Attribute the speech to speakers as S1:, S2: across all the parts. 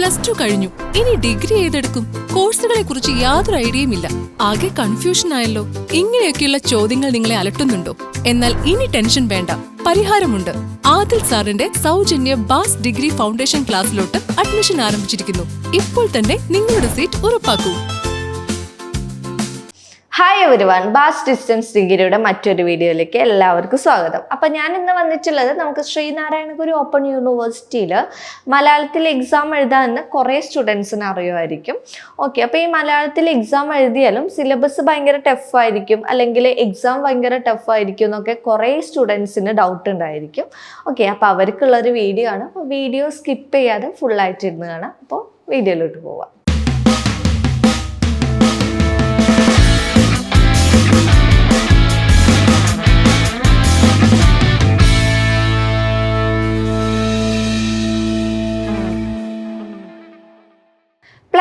S1: Plus two കഴിഞ്ഞു. ഇനി degree ഏതെടുക്കും? കോഴ്സുകളെ കുറിച്ച് യാതൊരു ഐഡിയയും ഇല്ല. ആകെ കൺഫ്യൂഷൻ ആയല്ലോ. ഇങ്ങനെയൊക്കെയുള്ള ചോദ്യങ്ങൾ നിങ്ങളെ അലട്ടുന്നുണ്ടോ? എന്നാൽ ഇനി ടെൻഷൻ വേണ്ട. പരിഹാരമുണ്ട്. ആദിൽ സാറിന്റെ സൗജന്യ ബാസ് ഡിഗ്രി ഫൗണ്ടേഷൻ ക്ലാസ്സിലോട്ട് അഡ്മിഷൻ ആരംഭിച്ചിരിക്കുന്നു. ഇപ്പോൾ തന്നെ നിങ്ങളുടെ സീറ്റ് ഉറപ്പാക്കൂ.
S2: ഹായ് എവരി വൺ ബാസ് ഡിസ്റ്റൻസ് ഡിഗ്രിയുടെ മറ്റൊരു വീഡിയോയിലേക്ക് എല്ലാവർക്കും സ്വാഗതം. അപ്പം ഞാൻ ഇന്ന് വന്നിട്ടുള്ളത് നമുക്ക് ശ്രീനാരായണഗുരു ഓപ്പൺ യൂണിവേഴ്സിറ്റിയിൽ മലയാളത്തിൽ എക്സാം എഴുതാൻ കുറേ സ്റ്റുഡൻസിന് അറിയുമായിരിക്കും. ഓക്കെ അപ്പോൾ ഈ മലയാളത്തിൽ എക്സാം എഴുതിയാലും സിലബസ് ഭയങ്കര ടഫായിരിക്കും അല്ലെങ്കിൽ എക്സാം ഭയങ്കര ടഫായിരിക്കും എന്നൊക്കെ കുറേ സ്റ്റുഡൻസിന് ഡൗട്ട് ഉണ്ടായിരിക്കും. ഓക്കെ അപ്പോൾ അവർക്കുള്ളൊരു വീഡിയോ ആണ്. അപ്പോൾ വീഡിയോ സ്കിപ്പ് ചെയ്യാതെ ഫുള്ളായിട്ട് ഇരുന്ന് കാണാം. അപ്പോൾ വീഡിയോയിലോട്ട് പോവാം.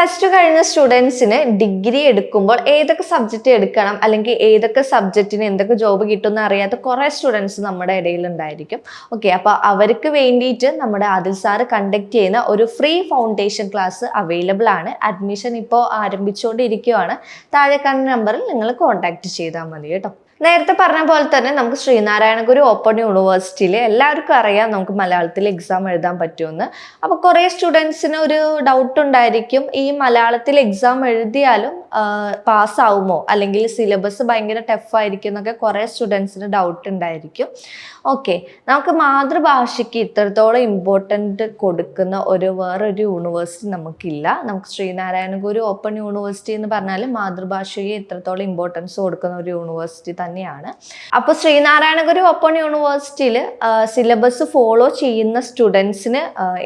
S2: പ്ലസ് ടു കഴിഞ്ഞ സ്റ്റുഡൻസിന് ഡിഗ്രി എടുക്കുമ്പോൾ ഏതൊക്കെ സബ്ജക്റ്റ് എടുക്കണം അല്ലെങ്കിൽ ഏതൊക്കെ സബ്ജക്റ്റിന് എന്തൊക്കെ ജോബ് കിട്ടുമെന്ന് അറിയാത്ത കുറേ സ്റ്റുഡൻസ് നമ്മുടെ ഇടയിൽ ഉണ്ടായിരിക്കും. ഓക്കെ അപ്പോൾ അവർക്ക് വേണ്ടിയിട്ട് നമ്മുടെ ആദിൽ സാറ് കണ്ടക്ട് ചെയ്യുന്ന ഒരു ഫ്രീ ഫൗണ്ടേഷൻ ക്ലാസ് അവൈലബിൾ ആണ്. അഡ്മിഷൻ ഇപ്പോൾ ആരംഭിച്ചുകൊണ്ടിരിക്കുകയാണ് താഴെ കാണുന്ന നമ്പറിൽ നിങ്ങൾ കോൺടാക്ട് ചെയ്താൽ മതി കേട്ടോ. നേരത്തെ പറഞ്ഞ പോലെ തന്നെ നമുക്ക് ശ്രീനാരായണ ഗുരു ഓപ്പൺ യൂണിവേഴ്സിറ്റിയിൽ എല്ലാവർക്കും അറിയാം നമുക്ക് മലയാളത്തിൽ എക്സാം എഴുതാൻ പറ്റുമെന്ന്. അപ്പോൾ കുറേ സ്റ്റുഡൻസിന് ഒരു ഡൗട്ട് ഉണ്ടായിരിക്കും. ഈ മലയാളത്തിൽ എക്സാം എഴുതിയാലും പാസ്സാവുമോ അല്ലെങ്കിൽ സിലബസ് ഭയങ്കര ടഫായിരിക്കും എന്നൊക്കെ കുറേ സ്റ്റുഡൻസിന് ഡൗട്ട് ഉണ്ടായിരിക്കും. ഓക്കെ നമുക്ക് മാതൃഭാഷയ്ക്ക് ഇത്രത്തോളം ഇമ്പോർട്ടന്റ് കൊടുക്കുന്ന ഒരു വേറൊരു യൂണിവേഴ്സിറ്റി നമുക്കില്ല. നമുക്ക് ശ്രീനാരായണ ഗുരു ഓപ്പൺ യൂണിവേഴ്സിറ്റി എന്ന് പറഞ്ഞാൽ മാതൃഭാഷയെ ഇത്രത്തോളം ഇമ്പോർട്ടൻസ് കൊടുക്കുന്ന ഒരു യൂണിവേഴ്സിറ്റി തന്നെയാണ്. അപ്പോൾ ശ്രീനാരായണ ഗുരു ഓപ്പൺ യൂണിവേഴ്സിറ്റിയിൽ സിലബസ് ഫോളോ ചെയ്യുന്ന സ്റ്റുഡൻസിന്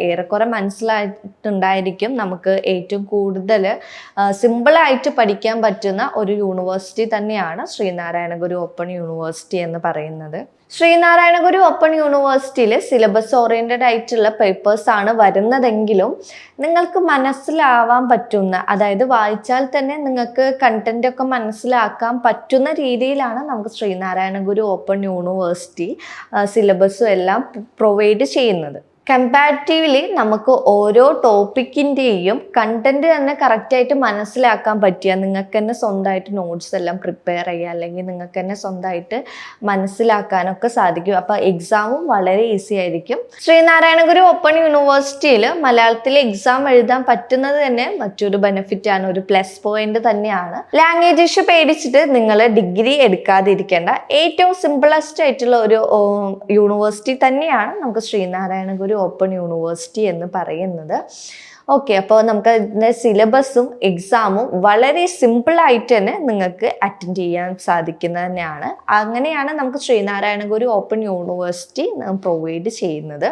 S2: ഏറെക്കുറെ മനസ്സിലായിട്ടുണ്ടായിരിക്കും നമുക്ക് ഏറ്റവും കൂടുതൽ സിമ്പിളായിട്ട് പഠിക്കാൻ പറ്റുന്ന ഒരു യൂണിവേഴ്സിറ്റി തന്നെയാണ് ശ്രീനാരായണ ഗുരു ഓപ്പൺ യൂണിവേഴ്സിറ്റി എന്ന് പറയുന്നത്. ശ്രീനാരായണ ഗുരു ഓപ്പൺ യൂണിവേഴ്സിറ്റിയിലെ സിലബസ് ഓറിയന്റഡ് ആയിട്ടുള്ള പേപ്പേഴ്സ് ആണ് വരുന്നതെങ്കിലും നിങ്ങൾക്ക് മനസ്സിലാവാൻ പറ്റുന്ന അതായത് വായിച്ചാൽ തന്നെ നിങ്ങൾക്ക് കണ്ടന്റ് ഒക്കെ മനസ്സിലാക്കാൻ പറ്റുന്ന രീതിയിലാണ് നമുക്ക് ശ്രീനാരായണ ഗുരു ഓപ്പൺ യൂണിവേഴ്സിറ്റി സിലബസും എല്ലാം പ്രൊവൈഡ് ചെയ്യുന്നത്. കമ്പാരിറ്റീവ്ലി നമുക്ക് ഓരോ ടോപ്പിക്കിന്റെയും കണ്ടന്റ് തന്നെ കറക്റ്റായിട്ട് മനസ്സിലാക്കാൻ പറ്റിയ നിങ്ങൾക്ക് തന്നെ സ്വന്തമായിട്ട് നോട്ട്സ് എല്ലാം പ്രിപ്പയർ ചെയ്യുക. അല്ലെങ്കിൽ നിങ്ങൾക്ക് തന്നെ സ്വന്തമായിട്ട് മനസ്സിലാക്കാനൊക്കെ സാധിക്കും. അപ്പോൾ എക്സാമും വളരെ ഈസി ആയിരിക്കും. ശ്രീനാരായണ ഗുരു ഓപ്പൺ യൂണിവേഴ്സിറ്റിയിൽ മലയാളത്തിൽ എക്സാം എഴുതാൻ പറ്റുന്നത് തന്നെ മറ്റൊരു ബെനിഫിറ്റ് ആണ്. ഒരു പ്ലസ് പോയിന്റ് തന്നെയാണ്. ലാംഗ്വേജ് ഇഷ്യൂ പേടിച്ചിട്ട് നിങ്ങൾ ഡിഗ്രി എടുക്കാതിരിക്കേണ്ട. ഏറ്റവും സിമ്പിളസ്റ്റ് ആയിട്ടുള്ള ഒരു യൂണിവേഴ്സിറ്റി തന്നെയാണ് നമുക്ക് ശ്രീനാരായണ ഗുരു ഓപ്പൺ യൂണിവേഴ്സിറ്റി എന്ന് പറയുന്നത്. ഓക്കെ അപ്പോൾ നമുക്ക് അതിന്റെ സിലബസും എക്സാമും വളരെ സിമ്പിളായിട്ട് തന്നെ നിങ്ങൾക്ക് അറ്റൻഡ് ചെയ്യാൻ സാധിക്കുന്നത് തന്നെയാണ്. അങ്ങനെയാണ് നമുക്ക് ശ്രീനാരായണഗുരു ഓപ്പൺ യൂണിവേഴ്സിറ്റി പ്രൊവൈഡ് ചെയ്യുന്നത്.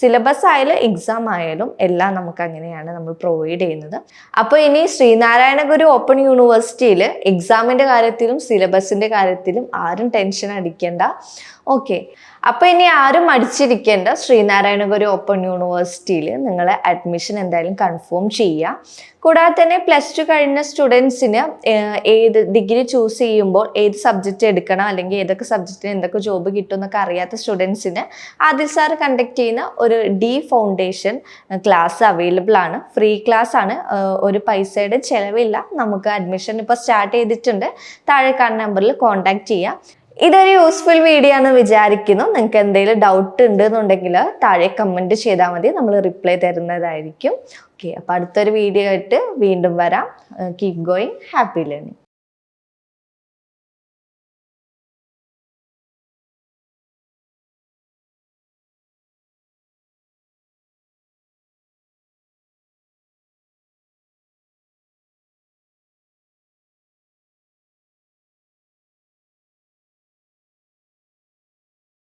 S2: സിലബസ് ആയാലും എക്സാം ആയാലും എല്ലാം നമുക്ക് അങ്ങനെയാണ് നമ്മൾ പ്രൊവൈഡ് ചെയ്യുന്നത്. അപ്പോൾ ഇനി ശ്രീനാരായണഗുരു ഓപ്പൺ യൂണിവേഴ്സിറ്റിയിൽ എക്സാമിന്റെ കാര്യത്തിലും സിലബസിന്റെ കാര്യത്തിലും ആരും ടെൻഷൻ അടിക്കേണ്ട. ഓക്കെ അപ്പോൾ ഇനി ആരും മടിച്ചിരിക്കേണ്ട ശ്രീനാരായണ ഗുരു ഓപ്പൺ യൂണിവേഴ്സിറ്റിയിൽ നിങ്ങൾ അഡ്മിഷൻ എന്തായാലും കൺഫേം ചെയ്യുക കൂടാതെ തന്നെ പ്ലസ് ടു കഴിഞ്ഞ സ്റ്റുഡൻസിന് ഏത് ഡിഗ്രി ചൂസ് ചെയ്യുമ്പോൾ ഏത് സബ്ജക്റ്റ് എടുക്കണം അല്ലെങ്കിൽ ഏതൊക്കെ സബ്ജക്റ്റിന് എന്തൊക്കെ ജോബ് കിട്ടും എന്നൊക്കെ അറിയാത്ത സ്റ്റുഡൻസിന് ആദിൽ സാർ കണ്ടക്ട് ചെയ്യുന്ന ഒരു ഡി ഫൗണ്ടേഷൻ ക്ലാസ് അവൈലബിൾ ആണ്. ഫ്രീ ക്ലാസ് ആണ്. ഒരു പൈസയുടെ ചിലവില്ല. നമുക്ക് അഡ്മിഷൻ ഇപ്പോൾ സ്റ്റാർട്ട് ചെയ്തിട്ടുണ്ട്. താഴെ നമ്പറിൽ കോൺടാക്ട് ചെയ്യാം. ഇതൊരു യൂസ്ഫുൾ വീഡിയോ ആണെന്ന് വിചാരിക്കുന്നു. നിങ്ങൾക്ക് എന്തെങ്കിലും ഡൗട്ട് ഉണ്ട് എന്നുണ്ടെങ്കിൽ താഴെ കമന്റ് ചെയ്താൽ മതി. നമ്മൾ റിപ്ലൈ തരുന്നതായിരിക്കും. ഓക്കെ അപ്പോൾ അടുത്തൊരു വീഡിയോ ആയിട്ട് വീണ്ടും വരാം. Keep going happy learning